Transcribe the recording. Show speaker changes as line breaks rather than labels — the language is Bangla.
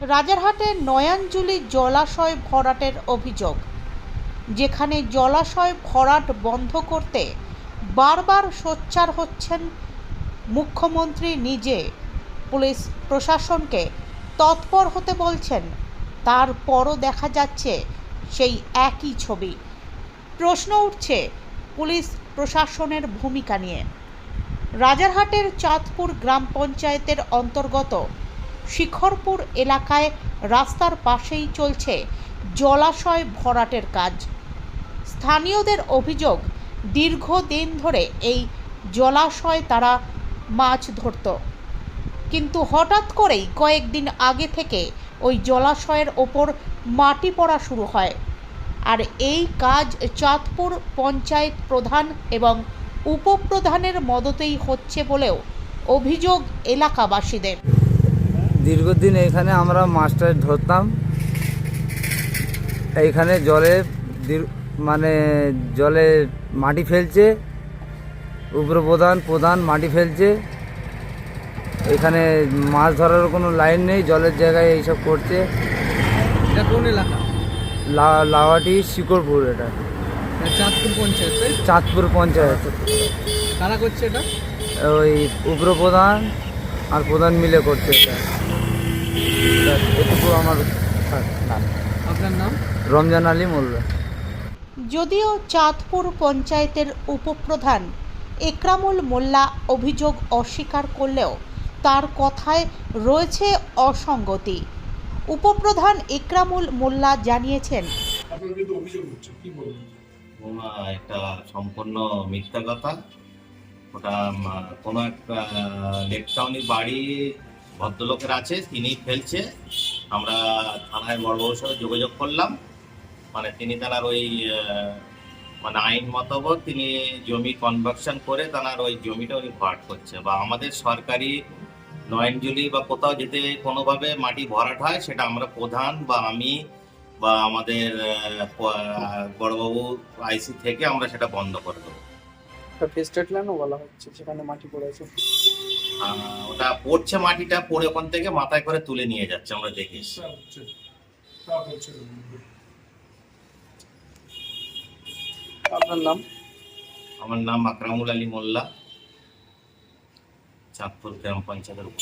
রাজারহাটের নয়াঞ্জলি জলাশয় ভরাটের অভিযোগ, যেখানে জলাশয় ভরাট বন্ধ করতে বারবার সোচ্চার হচ্ছেন মুখ্যমন্ত্রী নিজে। পুলিশ প্রশাসনকে তৎপর হতে বলছেন, তারপরও দেখা যাচ্ছে সেই একই ছবি। প্রশ্ন উঠছে পুলিশ প্রশাসনের ভূমিকা নিয়ে। রাজারহাটের চাঁদপুর গ্রাম পঞ্চায়েতের অন্তর্গত শিখরপুর এলাকায় রাস্তার পাশেই চলছে জলাশয় ভরাটের কাজ। স্থানীয়দের অভিযোগ, দীর্ঘদিন ধরে এই জলাশয় তারা মাছ ধরত। কিন্তু হঠাৎ করেই কয়েকদিন আগে থেকে ওই জলাশয়ের ওপর মাটি পড়া শুরু হয়। আর এই কাজ চাঁদপুর পঞ্চায়েত প্রধান এবং উপপ্রধানের মদতেই হচ্ছে বলেও অভিযোগ এলাকাবাসীদের।
দীর্ঘদিন এখানে আমরা মাছটা ধরতাম। এইখানে জলে মানে জলে মাটি ফেলছে উপপ্রধান প্রধান মাটি ফেলছে। এখানে মাছ ধরার কোনো লাইন নেই জলের জায়গায় এইসব করছে।
এটা কোন এলাকা?
লা- লাওয়াটি শিকরপুর এটা।
চাঁদপুর পঞ্চায়েত
চাঁদপুর পঞ্চায়েত।
কারা করছে এটা?
ওই উপপ্রধান আর প্রধান মিলে করছে এটা। এটুকু আমার নাম।
আপনার নাম?
রমজান আলী মোল্লা।
যদিও চাঁদপুর পঞ্চায়েতের উপপ্রধান একরামুল মোল্লা অভিযোগ অস্বীকার করলেও তার কথায় রয়েছে অসঙ্গতি। উপপ্রধান একরামুল মোল্লা জানিয়েছেন
একটা সম্পূর্ণ মিথ্যা কথা। ওটা কোনো একটা লেকটাউনি বাড়ি ভদ্রলোকের আছে তিনি ফেলছে আমরা থানায় বড় বড়বাবুর সাথে যোগাযোগ করলাম। মানে তিনি তার ওই মানে আইন মতাবক তিনি জমি কনভার্সন করে তার ওই জমিটা উনি ভরাট করছে। বা আমাদের সরকারি নয়নজুলি বা কোথাও যেতে কোনোভাবে মাটি ভরাট হয়, সেটা আমরা প্রধান বা আমি বা আমাদের বড়বাবু আইসি থেকে আমরা সেটা বন্ধ করে দেবো।
ফেস্টেড ল্যান্ডও বলা হচ্ছে সেখানে মাটি পড়েছে
আহ, ওটা পড়ছে মাটিটা পড়ে ওখান থেকে মাথায় করে তুলে নিয়ে যাচ্ছে আমরা দেখি এসেছি।
আপনার নাম?
আমার নাম আকরামুল আলী মোল্লা চাঁদপুর গ্রাম পঞ্চায়েতের উপর।